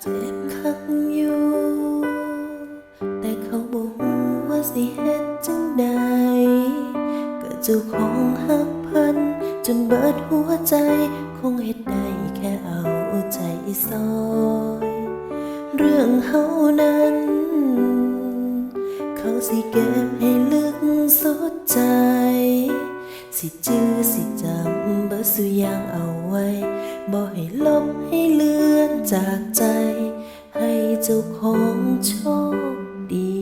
เจ็บคักอยู่ แต่เขาบอกว่าสิเฮ็ดจังใดก็เจ้าของหักพิ่นจนเบิดหัวใจ คงเฮ็ดได้แค่เอาใจซอย เรื่องเฮานั้น เขาสิเก็บให้ลึกสุดใจสิจื้อสิจำเบิดสุยางเอาไว้บ่ให้ลบให้เลือนจากใจ เจ้าของโชคดี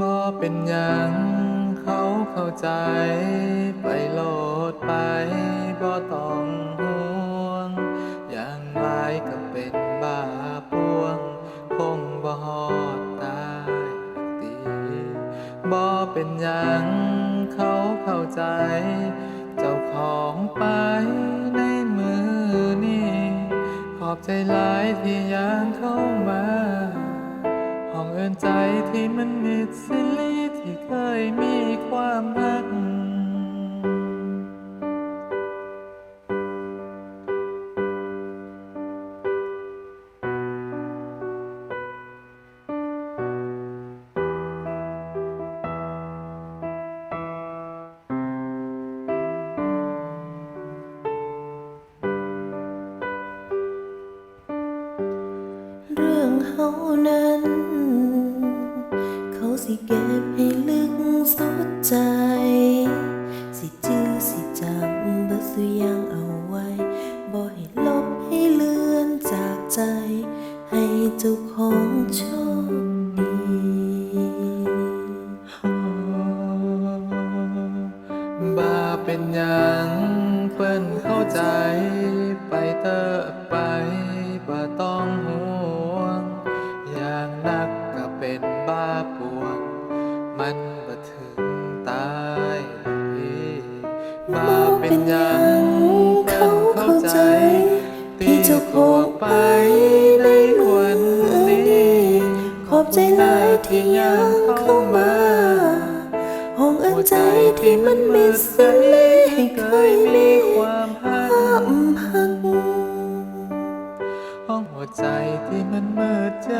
บ่เป็นหยังเขาเข้าใจ ไปโลดไปบ่ต้องห่วง อย่างไรก็เป็นบ้าพวง คงบ่ฮอดตายตีบ่เป็นหยังเขาเข้าใจ เจ้าของไป อบใจหลายที่ยางเข้ามาห้องเอินใจที่มันมิดสิลีที่เคยมีความหมา เฮานั้น เขาสิเก็บให้ลึกสุดใจ สิจื้อสิจำบิดสุยางเอาไว้ บ่ให้ลบให้เลือนจากใจ ให้เจ้าของโชคดีบ้าเป็นหยังเปิ้นเข้าใจ เป็นบ้าปวง มันบ่ถึงตายหรอกพี่บ้าเป็นหยังเปิ้นเข้าใจ ที่เจ้าของไปในวันนี้ ขอบใจหลายที่ยังเข้ามาห้องเอินใจที่มันมิดสลีให้เคยมีความหักห้องหัวใจที่มันมืดใจ